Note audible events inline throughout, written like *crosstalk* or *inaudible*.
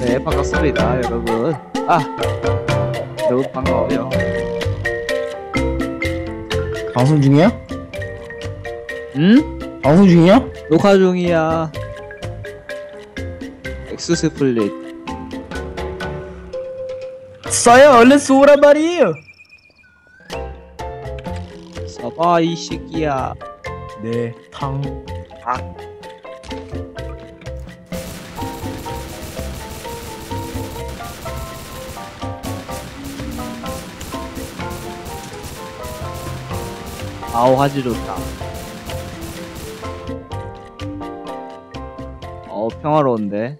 네, 반갑습니다, 여러분. 아, 여러분 반가워요. 방송 중이야? 응? 방송 중이야? 녹화 중이야. 엑스 스플릿. 써요 얼른 쏘란 말이에요 써봐, 이 새끼야. 네탕 아 우, 화질 좋다. 어, 평화로운데.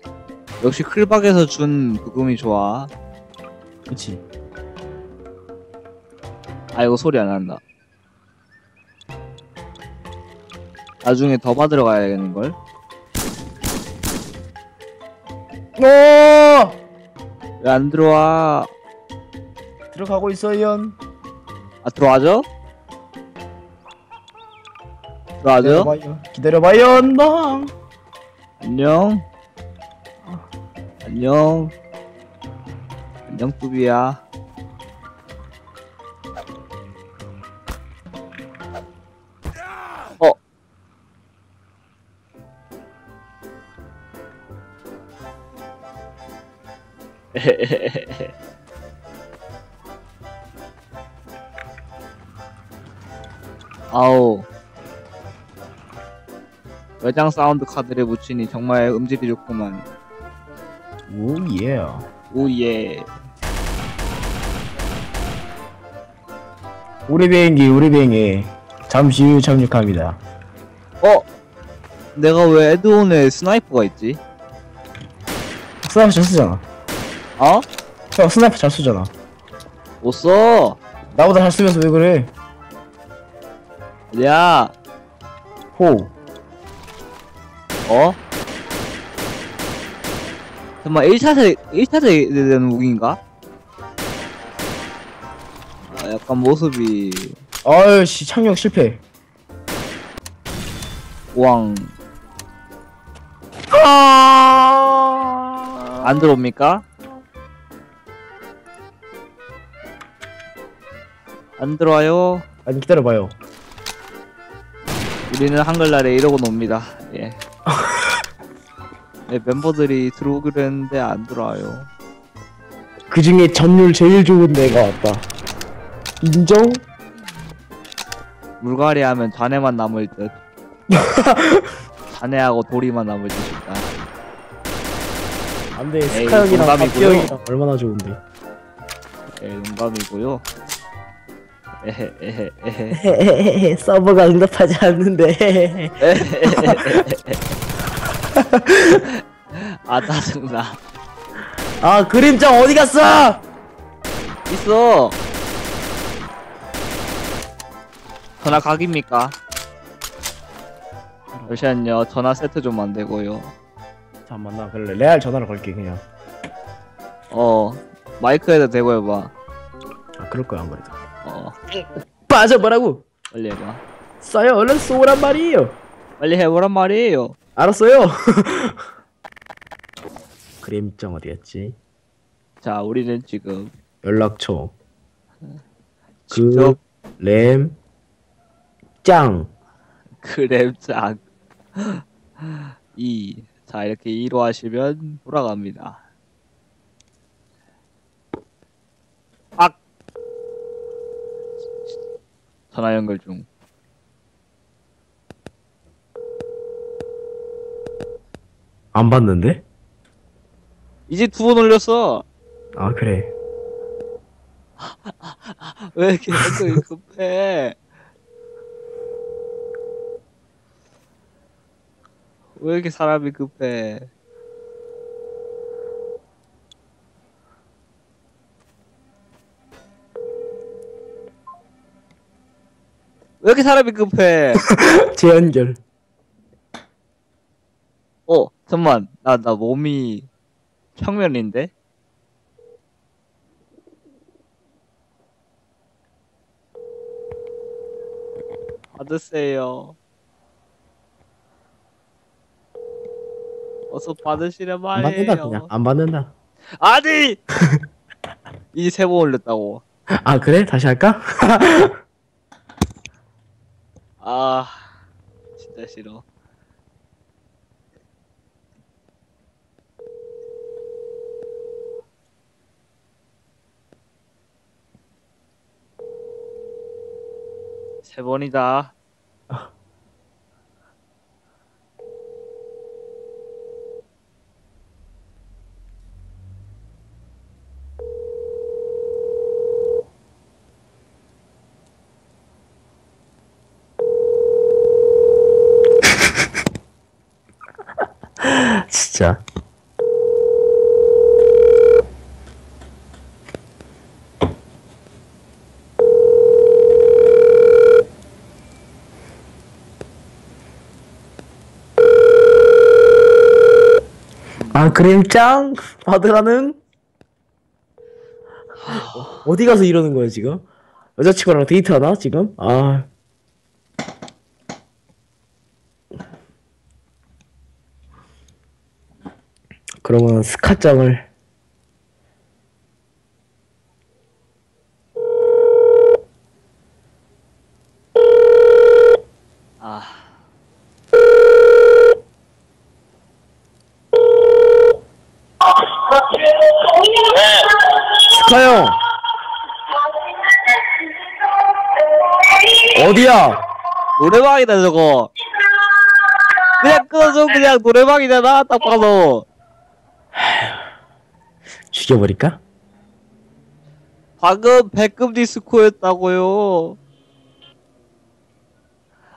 역시 클박에서 준 부금이 좋아. 그치 아, 이거 소리 안 난다. 나중에 더 받으러 가야겠는걸? 오 왜 안 들어와? 들어가고 있어요 아, 들어와줘? 들어와줘? 기다려봐요 기다려봐요 너 안녕. 안녕. 안녕, 뚜비야. 어. *laughs* 아우. 외장 사운드 카드를 붙이니 정말 음질이 좋구만. 오예 오예. 우리 비행기 우리 비행기 잠시 후 착륙합니다 어? 내가 왜 에드온에 스나이퍼가 있지? 스나이퍼 잘 쓰잖아 어? 형 스나이퍼 잘 쓰잖아 못 써. 나보다 잘 쓰면서 왜 그래 야, 호 어? 정말 1차세, 1차세 되는 무기인가? 아, 약간 모습이, 아유씨 착륙 실패 우왕, 아... 안 들어옵니까? 안 들어와요. 아니 기다려봐요 우리는 한글날에 이러고 놉니다. 예. 네, 멤버들이 들어오기로 했는데 안 들어와요. 그 중에 전율 제일 좋은 데가 왔다 인정? 물갈이 하면 자네만 남을 듯. *laughs* 자네하고 도리만 남을 듯이다. 안돼 스카 형이랑. 박기 형이랑 얼마나 좋은데 예, 농담이고요. 에헤, 에헤, 에헤. *laughs* 서버가 응답하지 않는데 *laughs* 아, 짜증나. 아 그림자 어디 갔어? 있어! 전화 각입니까? 잠시만요. 전화 세트 좀 만들고요. 잠깐만 나 그래 레알 전화를 걸게 그냥 어, 마이크에다 대고 해봐. 아 그럴 거야 안 그래도 어, 빠져보라고 빨리 해봐. 써요 얼른 쏘란 말이에요 빨리 해보란 말이에요. 알았어요 *laughs* 그림장 어디였지? 자, 우리는 지금 연락처 직접 그램 짱 그램장 2. 자, 이렇게 2로 하시면 돌아갑니다. 악! 전화 연결 중. 안 봤는데? 이제 두 번 올렸어. 아 그래 *laughs* 왜 이렇게 성격이 급해? 왜 이렇게 사람이 급해? 왜 이렇게 사람이 급해? *laughs* 재연결 어, 잠만, 나, 나 몸이 평면인데? 받으세요. 어서 받으시려 안 받는다 그냥 말이에요. 안 받는다 아니! *laughs* 이제 세번 올렸다고. 아 그래? 다시 할까? *laughs* 아, 진짜 싫어. 세 번이다. *laughs* 진짜 아 그림 짱? 받으라는? 어디 가서 이러는 거야 지금? 여자친구랑 데이트하나 지금? 아. 그러면 스카짱을 아, 스카 형 어디야 노래방이다, 저거. 그냥 끊어줘, 그냥 노래방이잖아, 딱 봐도. 죽여버릴까? 방금 백금 디스코였다고요.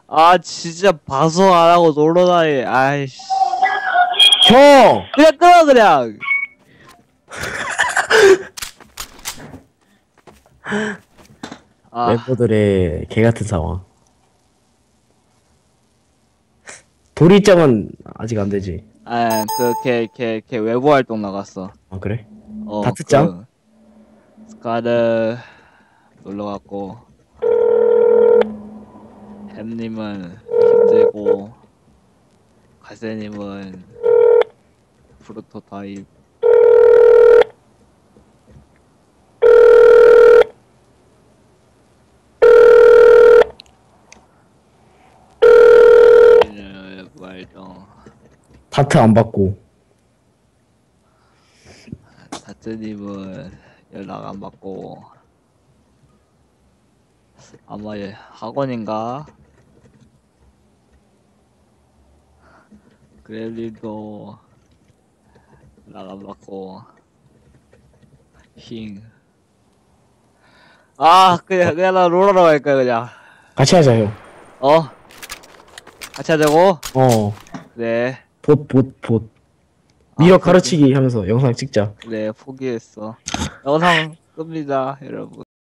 아 진짜 방송 안 하고 놀러 다니. 아이씨. 형! 그냥 끊어 그냥. 아 멤버들의 개 같은 상황 도리짱은 아직 안 되지 아, 그걔걔걔 외부 활동 나갔어. 아 그래? 어, 다트짱? 그 스카드 놀러 갔고 햄님은 힘들고 가세님은 프로토타입 외부 활동 다트 안 받고 다트님은 연락 안 받고 아마 얘 학원인가? 그렐린도 연락 안 받고 힝. 아 그냥 그냥 나 롤하러 갈까 그냥 같이 하자 형 어? 같이 하자고? 어. 네 봇, 봇, 봇. 미러 아, 가르치기 하면서 영상 찍자. 네 포기했어 영상 *laughs* 끕니다 여러분